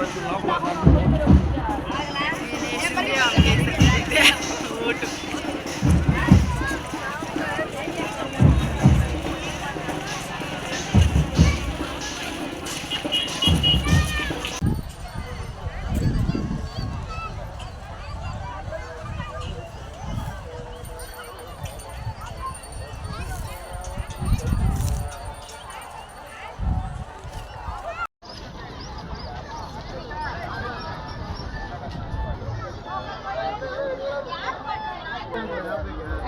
Pode ir lá, tá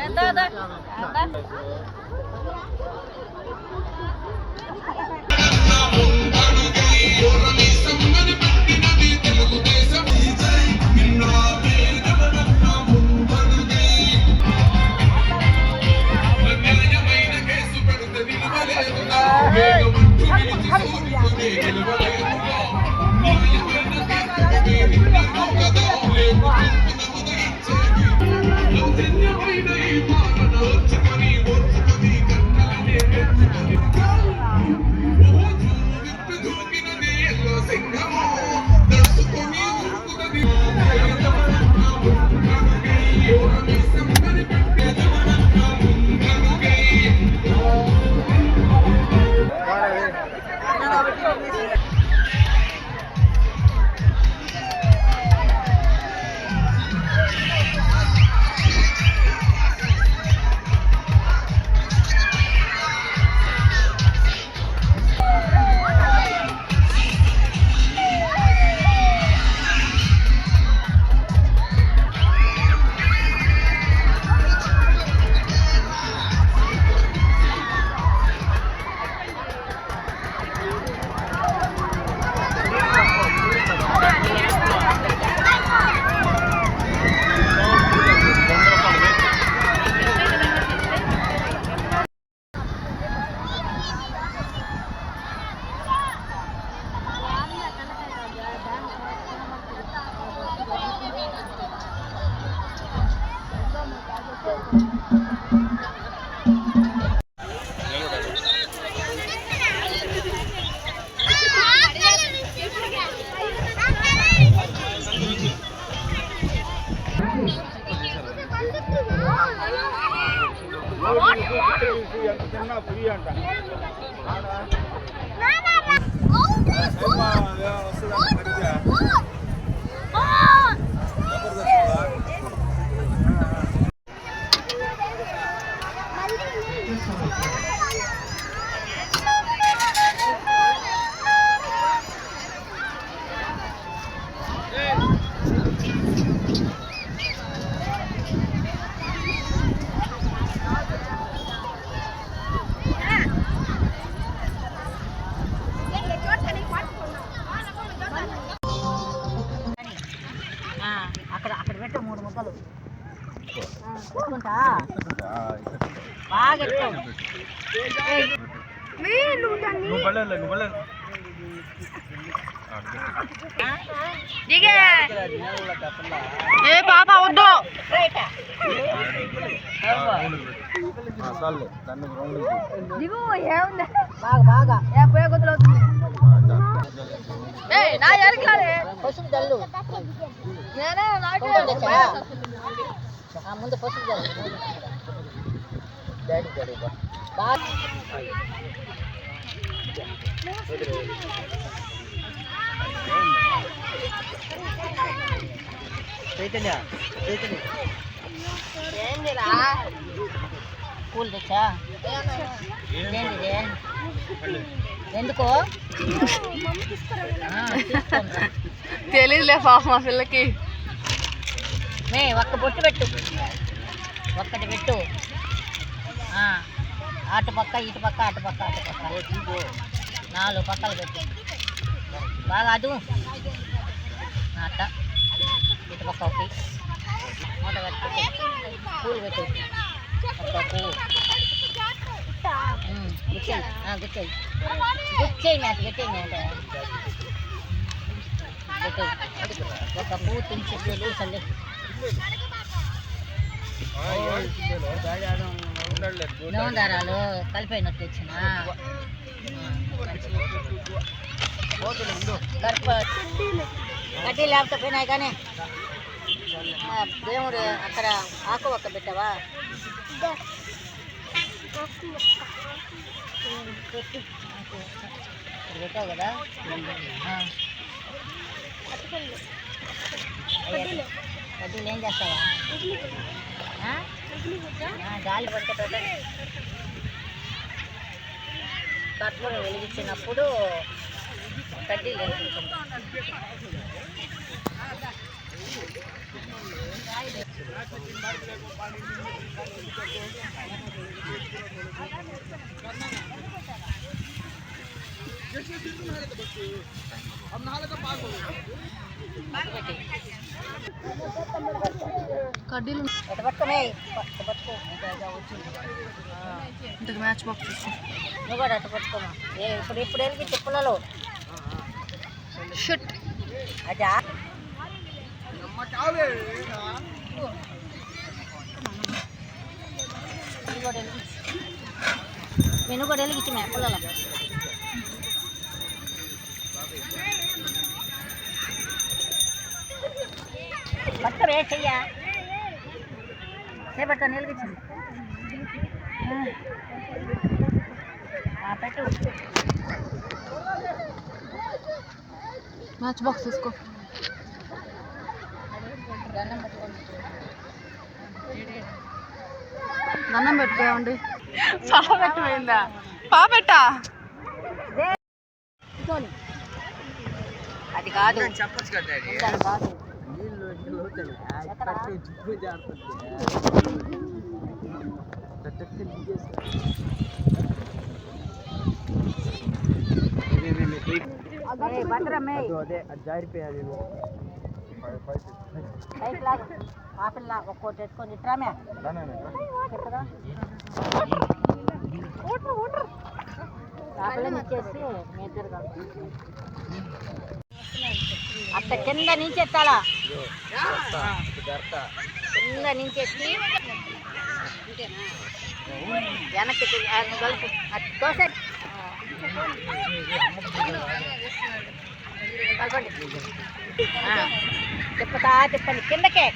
ఆ, అక్కడ అక్కడ పెట్టు మూడు ముద్దలు బాగా ఏ పాప వద్దు. దిగు ఏముంది? బాగా బాగా. ఏ పోయే గుర్తులు అవుతుంది ఏ నా ఎరకలాడే పసుపు జల్లు. నేనే నాకు కుంకుమ తెచ్చా? ఆ, ముందు పసుపు జల్లు. బాగా ఏందిరా? పూలు తెచ్చా? ఎందుకు. తెలియదులే పాప మా పిల్లకి. మే ఒక్క బొట్టు పెట్టు. ఒక్కటి పెట్టు. అటు పక్క ఇటు పక్క అటు పక్క అటు పక్క. నాలుగు పక్కలు పెట్టు. బాగా అదు అట్ట. ఇటు పక్క ఒకటి. మూట పెట్టి పూలు పెట్టు. గుచ్చేయి గుచ్చేయి గుచ్చేయి గుచ్చేయి మ్యాట్ ఒక పువ్వు తుంచి నూనె కలిపోయినట్టు వచ్చిన కడ్డీ లేకపోతే పోయినాయి కానీ దేవుడు అక్కడ ఆకు ఒక్క పెట్టావా? పెట్టావు కదా ఆ. ఏం చేస్తావా గాలి పడితే పెట్టండి కర్పూరం వెలిగించినప్పుడు కడ్డీలు వెలిగించండి కడ్డీలు ఇంతకు మ్యాచ్ బాక్స్ నువ్వు కూడా అట్ట పట్టుకోమా. ఏ ఇప్పుడు ఇప్పుడు వెళ్ళి తిప్పలలో షుట్ అది? ఆ- ఇది కూడా వెలిగించు నేను కూడా వెలిగించి మే పిల్లల పట్టుకురే చెయ్యా చేపట్టుకొని వెలిగించండి పెట్టు మ్యాచ్ బాక్స్ తీసుకో. దండం దండం పెట్టుకోండి పాప పెట్టిపోయిందా పాపెట్టా. అది కాదు. చెప్పచ్చు కదా అది కాదు లాగు ఆపిల్ల ఒక్కోటి ఎత్తుకొని ఇట్రామే చెప్పుదా ఇచ్చేసి మీ ఇద్దరు అట్ట కింద నుంచి ఎత్తాలా కింద నుంచి ఎత్తి వెనక్కి కలుపు కలపండి తిప్పుతా తిప్పండి కిందకే.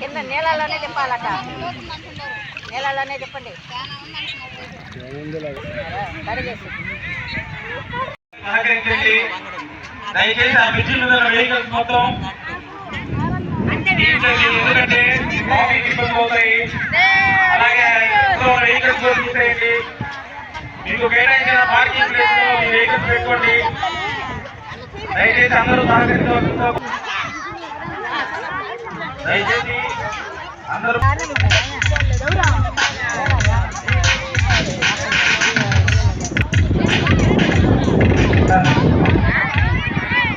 కింద నీళ్ళలోనే తిప్పాలట. నీళ్ళలోనే తిప్పండి. కడిగేసి దయచేసి ఆ బ్రిడ్జిల్ మీద వెహికల్స్ మొత్తం తీసేయండి. ఎందుకంటే ట్రాఫిక్ ఇబ్బంది అవుతాయి అలాగే ఇంట్లో వెహికల్స్ కూడా తీసేయండి. మీకు కేటాయించిన పార్కింగ్ ప్లేస్లో మీ వెహికల్స్ పెట్టుకోండి. దయచేసి అందరూ సహకరించవలసిందిగా దయచేసి అందరూ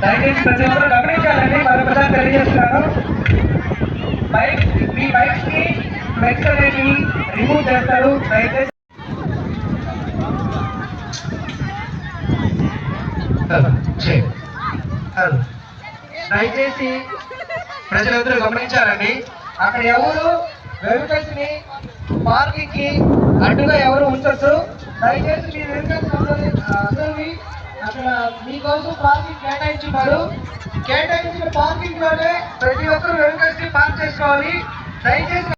దయచేసి ప్రతి ఒక్కరు గమనించాలండి. మరొకసారి తెలియజేస్తున్నాను బైక్ మీ బైక్స్కి ఫ్లెక్స్ అనేది రిమూవ్ చేస్తారు. దయచేసి. దయచేసి ప్రజలందరూ గమనించాలండి అక్కడ ఎవరు వెహికల్స్ని పార్కింగ్కి అడ్డుగా ఎవరు ఉంచొచ్చు? దయచేసి మీ వెహికల్స్ అందరివి అక్కడ మీకోసం పార్కింగ్ కేటాయించున్నారు కేటాయించిన పార్కింగ్లోనే ప్రతి ఒక్కరు వెహికల్స్ని పార్క్ చేసుకోవాలి. దయచేసి